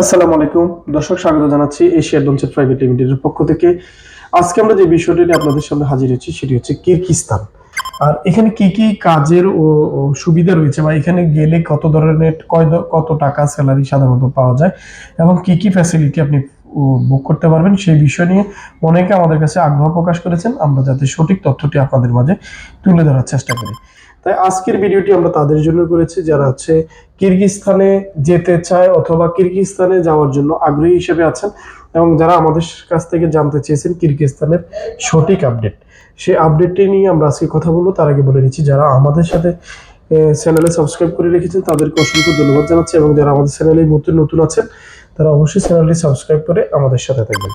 আসসালামু আলাইকুম। দর্শক, স্বাগত জানাচ্ছি এশিয়া অ্যাডভেঞ্চার প্রাইভেট লিমিটেডের পক্ষ থেকে। আজকে আমরা যে বিষয়টি নিয়ে আপনাদের সামনে হাজির হচ্ছি সেটি হচ্ছে কিরগিস্তান আর এখানে কি কি কাজের ও সুবিধা রয়েছে বা এখানে গেলে কত ধরনের কত টাকা স্যালারি সাধারণত পাওয়া যায় এবং কি কি ফ্যাসিলিটি আপনি বুক করতে পারবেন। সেই বিষয় নিয়ে অনেকে আমাদের কাছে আগ্রহ প্রকাশ করেছেন। আমরা যাতে সঠিক তথ্যটি আপনাদের মাঝে তুলে ধরার চেষ্টা করি। তাই আজকের ভিডিওটি আমরা তাদের জন্য করেছি। যারা হচ্ছে কিরগিস্তানে যেতে চায় অথবা কিরগিস্তানে যাওয়ার জন্য আগ্রহী হিসেবে আছেন এবং যারা আমাদের কাছ থেকে জানতে চেয়েছেন কিরগিস্তানের সঠিক আপডেট, সেই আপডেটটি নিয়ে আমরা আজকে কথা বলব। তার আগে বলে নিচ্ছি, যারা আমাদের সাথে চ্যানেলে সাবস্ক্রাইব করে রেখেছেন, তাদেরকে অসংখ্য ধন্যবাদ জানাচ্ছি এবং যারা আমাদের চ্যানেলে নতুন নতুন আছেন তারা অবশ্যই চ্যানেলটি সাবস্ক্রাইব করে আমাদের সাথে থাকবেন।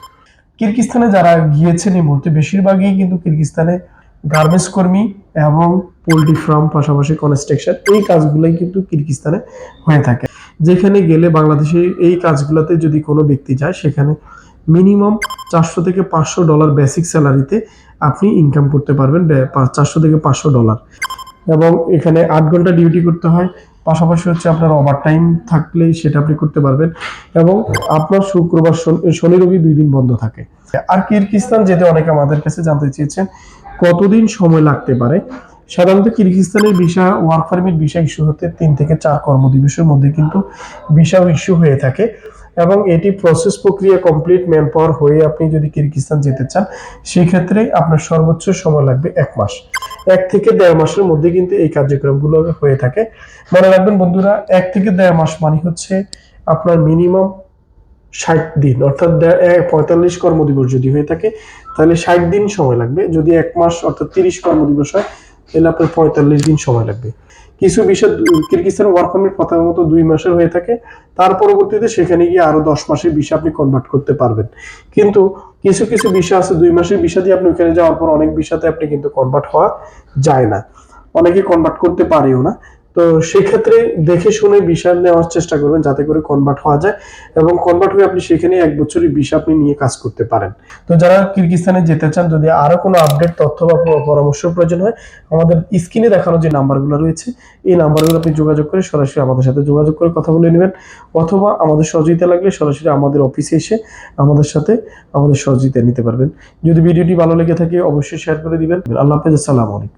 কিরগিস্তানে যারা গিয়েছেন এই মুহূর্তে বেশিরভাগই কিন্তু কিরগিস্তানে গার্মেন্টস কর্মী এবং পোলট্রি ফার্ম, পাশাপাশি কনস্ট্রাকশন এই কাজগুলোই কিন্তু কিরগিস্তানে হয়ে থাকে। যেখানে গেলে বাংলাদেশে এই কাজগুলোতে যদি কোনো ব্যক্তি যায়, সেখানে মিনিমাম চারশো থেকে পাঁচশো ডলার বেসিক স্যালারিতে আপনি ইনকাম করতে পারবেন চারশো থেকে পাঁচশো ডলার। এবং এখানে আট ঘণ্টা ডিউটি করতে হয় পাশাপাশি হচ্ছে আপনার ওভার টাইম থাকলে সেটা আপনি করতে পারবেন এবং আপনার শুক্রবার শনি- রবি দুই দিন বন্ধ থাকে। আর কিরগিস্তান যেতে অনেকে আমাদের কাছে জানতে চেয়েছেন, কতদিন সময় লাগতে পারে? সাধারণত কিরগিস্তানের visa work permit visa issue হতে তিন থেকে চার কর্মদিবসের মধ্যে কিন্তু ভিসা ইস্যু হয়ে থাকে এবং এটি প্রসেস প্রক্রিয়া কমপ্লিট ম্যান পাওয়ার হয়ে আপনি যদি কিরগিস্তান যেতে চান সেই ক্ষেত্রে আপনার সর্বোচ্চ সময় লাগবে এক মাস। এক থেকে দেড় মাসের মধ্যে কিন্তু এই কার্যক্রমগুলো হয়ে থাকে। মনে রাখবেন বন্ধুরা, এক থেকে দেড় মাস মানে হচ্ছে আপনার মিনিমাম ষাট দিন, অর্থাৎ পঁয়তাল্লিশ কর্মদিবস যদি হয়ে থাকে, তাহলে ষাট দিন সময় লাগবে। যদি এক মাস, অর্থাৎ তিরিশ কর্মদিবস হয়, তাহলে আপনার পঁয়তাল্লিশ দিন সময় লাগবে। কিছু বিষয় কিরগিস্তানের ওয়ার্ক পারমিট প্রথমত দুই মাসের হয়ে থাকে। তার পরবর্তীতে সেখানে গিয়ে আরও দশ মাসের বিষয় আপনি কনভার্ট করতে পারবেন। কিন্তু কিছু কিছু বিষয় আছে, দুই মাসের বিষয় দিয়ে আপনি ওখানে যাওয়ার পর অনেক বিষয়তে আপনি কিন্তু কনভার্ট হওয়া যায় না। অনেকে কনভার্ট করতে পারেও না। তো সেক্ষেত্রে দেখে শুনে বিষয় নেওয়ার চেষ্টা করবেন যাতে করে কনভার্ট হওয়া যায় এবং কনভার্ট হয়ে আপনি সেখানে এক বছরের বিষয় আপনি নিয়ে কাজ করতে পারেন। তো যারা কিরগিস্তানে যেতে চান, যদি আরও কোনো আপডেট তথ্য বা পরামর্শ প্রয়োজন হয়, আমাদের স্ক্রিনে দেখানো যে নাম্বারগুলো রয়েছে, এই নাম্বারগুলো আপনি যোগাযোগ করে সরাসরি আমাদের সাথে যোগাযোগ করে কথা বলে নেবেন। অথবা আমাদের সহযোগিতা লাগলে সরাসরি আমাদের অফিসে এসে আমাদের সাথে আমাদের সহযোগিতা নিতে পারবেন। যদি ভিডিওটি ভালো লেগে থাকে, অবশ্যই শেয়ার করে দিবেন। আল্লাহ হাফেজ, আসসালামু আলাইকুম।